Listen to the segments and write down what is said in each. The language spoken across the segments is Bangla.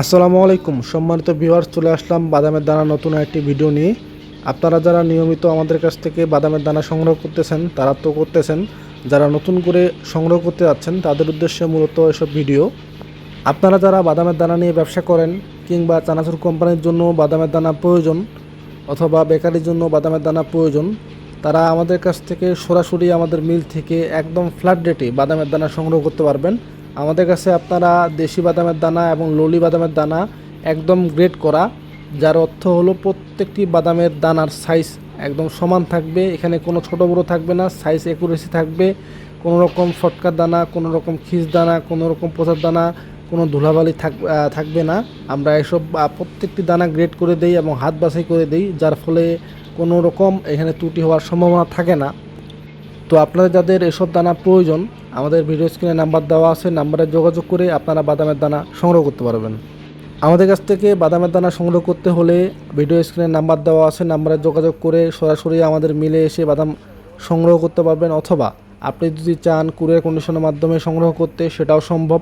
আসসালামু আলাইকুম। সম্মানিত ভিউয়ার্স, চলে আসলাম বাদামের দানা নতুন একটি ভিডিও নিয়ে। আপনারা যারা নিয়মিত আমাদের কাছ থেকে বাদামের দানা সংগ্রহ করতেছেন, তারা তো করতেছেন। যারা নতুন করে সংগ্রহ করতে যাচ্ছেন, তাদের উদ্দেশ্যে মূলত এসব ভিডিও। আপনারা যারা বাদামের দানা নিয়ে ব্যবসা করেন, কিংবা চানাচুর কোম্পানির জন্য বাদামের দানা প্রয়োজন, অথবা বেকারির জন্য বাদামের দানা প্রয়োজন, তারা আমাদের কাছ থেকে সরাসরি আমাদের মিল থেকে একদম ফ্ল্যাট রেটে বাদামের দানা সংগ্রহ করতে পারবেন। আমাদের কাছে আপনারা দেশি বাদামের দানা এবং ললি বাদামের দানা একদম গ্রেড করা, যার অর্থ হলো প্রত্যেকটি বাদামের দানার সাইজ একদম সমান থাকবে, এখানে কোনো ছোট বড় থাকবে না সাইজ একুরেসি থাকবে। কোনো রকম ফটকার দানা, কোনো রকম খিস দানা, কোনো রকম পোচার দানা, কোনো ধুলাবালি থাক থাকবে না। আমরা এসব প্রত্যেকটি দানা গ্রেড করে দেই এবং হাত বাছাই করে দেই, যার ফলে কোনো রকম এখানে ত্রুটি হওয়ার সম্ভাবনা থাকে না। তো আপনাদের যাদের এসব দানা প্রয়োজন আমাদের ভিডিও স্ক্রিনে নাম্বার দেওয়া আছে নাম্বারে যোগাযোগ করে আপনারা বাদামের দানা সংগ্রহ করতে পারবেন। আমাদের কাছ থেকে বাদামের দানা সংগ্রহ করতে হলে ভিডিও স্ক্রিনে নাম্বার দেওয়া আছে নাম্বারে যোগাযোগ করে সরাসরি আমাদের মিলে এসে বাদাম সংগ্রহ করতে পারবেন, অথবা আপনি যদি চান কুরিয়ার কন্ডিশনের মাধ্যমে সংগ্রহ করতে, সেটাও সম্ভব।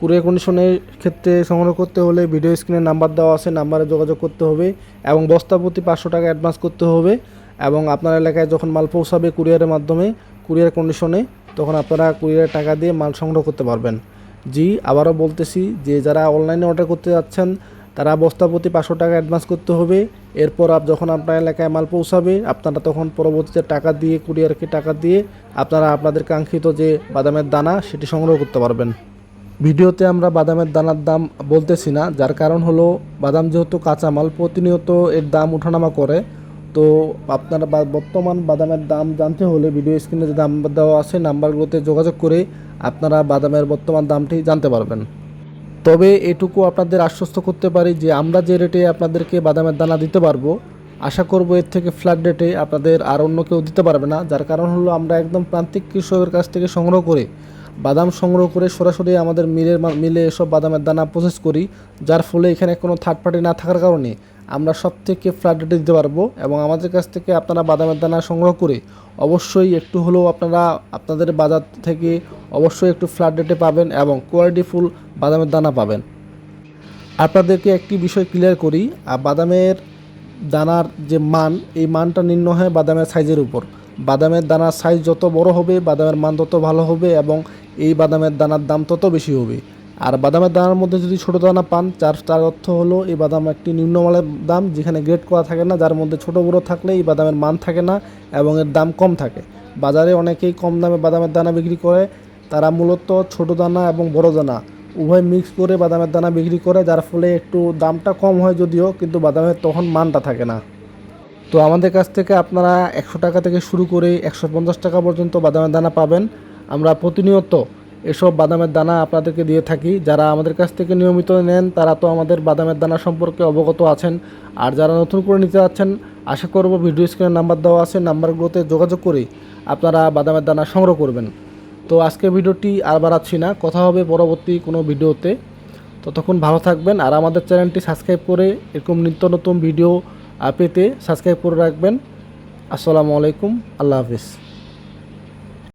কুরিয়ার কন্ডিশনের ক্ষেত্রে সংগ্রহ করতে হলে ভিডিও স্ক্রিনে নাম্বার দেওয়া আছে নাম্বারে যোগাযোগ করতে হবে, এবং বস্তা প্রতি পাঁচশো টাকা অ্যাডভান্স করতে হবে, এবং আপনার এলাকায় যখন মাল পৌঁছাবে কুরিয়ারের মাধ্যমে কুরিয়ার কন্ডিশনে তখন আপনারা কুরিয়ারের টাকা দিয়ে মাল সংগ্রহ করতে পারবেন। জি, আবারও বলতেছি যে যারা অনলাইনে অর্ডার করতে যাচ্ছেন, তারা বস্তা প্রতি পাঁচশো টাকা অ্যাডভান্স করতে হবে। এরপর আপ যখন আপনার এলাকায় মাল পৌঁছাবে, আপনারা তখন পরবর্তীতে টাকা দিয়ে, কুরিয়ারকে টাকা দিয়ে আপনারা আপনাদের কাঙ্ক্ষিত যে বাদামের দানা, সেটি সংগ্রহ করতে পারবেন। ভিডিওতে আমরা বাদামের দানার দাম বলতেছি না, যার কারণ হলো বাদাম যেহেতু কাঁচামাল, প্রতিনিয়ত এর দাম ওঠানামা করে। তো আপনারা বর্তমান বাদামের দাম জানতে হলে ভিডিও স্ক্রিনে যে দাম দেওয়া আছে নাম্বারগুলোতে যোগাযোগ করে আপনারা বাদামের বর্তমান দামটি জানতে পারবেন। তবে এটুকু আপনাদের আশ্বস্ত করতে পারি যে আমরা যে রেটে আপনাদেরকে বাদামের দানা দিতে পারব, আশা করব এর থেকে ফ্ল্যাট রেটে আপনাদের আর অন্য কেউ দিতে পারবে না। যার কারণ হলো আমরা একদম প্রান্তিক কৃষকের কাছ থেকে সংগ্রহ করে, বাদাম সংগ্রহ করে সরাসরি আমাদের মিলের মিলে এসব বাদামের দানা প্রসেস করি, যার ফলে এখানে কোনো থার্ড পার্টি না থাকার কারণে আমরা সব থেকে ফ্ল্যাট রেটে দিতে পারব এবং আমাদের কাছ থেকে আপনারা বাদামের দানা সংগ্রহ করে অবশ্যই একটু হলেও আপনারা আপনাদের বাজার থেকে অবশ্যই একটু ফ্ল্যাট রেটে পাবেন এবং কোয়ালিটিফুল বাদামের দানা পাবেন। আপনাদেরকে একটি বিষয় ক্লিয়ার করি আর বাদামের দানার যে মান, এই মানটা নির্ণয় হয় বাদামের সাইজের উপর। বাদামের দানার সাইজ যত বড় হবে, বাদামের মান তত ভালো হবে এবং এই বাদামের দানার দাম তত বেশি হবে। আর বাদামের দানার মধ্যে যদি ছোটো দানা পান যার তার অর্থ হলো এই বাদাম একটি নিম্নমানের দাম, যেখানে গ্রেড করা থাকে না, যার মধ্যে ছোট বড় থাকলে এই বাদামের মান থাকে না এবং এর দাম কম থাকে। বাজারে অনেকেই কম দামে বাদামের দানা বিক্রি করে। তারা মূলত ছোট দানা এবং বড় দানা উভয় মিক্স করে বাদামের দানা বিক্রি করে, যার ফলে একটু দামটা কম হয় যদিও, কিন্তু বাদামের তখন মানটা থাকে না। তো আমাদের কাছ থেকে আপনারা একশো টাকা থেকে শুরু করে একশো পঞ্চাশ টাকা পর্যন্ত বাদামের দানা পাবেন। আমরা প্রতিনিয়ত এসব বাদামের দানা আপনাদেরকে দিয়ে থাকি। যারা আমাদের কাছ থেকে নিয়মিত নেন, তারা তো আমাদের বাদামের দানা সম্পর্কে অবগত আছেন। আর যারা নতুন করে নিতে যাচ্ছেন, আশা করব ভিডিও স্ক্রিনে নাম্বার দেওয়া আছে, নাম্বারগুলোতে যোগাযোগ করে আপনারা বাদামের দানা সংগ্রহ করবেন। তো আজকে ভিডিওটি আর বাড়াচ্ছি না, কথা হবে পরবর্তী কোনো ভিডিওতে। ততক্ষণ ভালো থাকবেন আর আমাদের চ্যানেলটি সাবস্ক্রাইব করে এরকম নিত্য নতুন ভিডিও পেতে সাবস্ক্রাইব করে রাখবেন। আসসালামু আলাইকুম, আল্লাহ হাফিজ।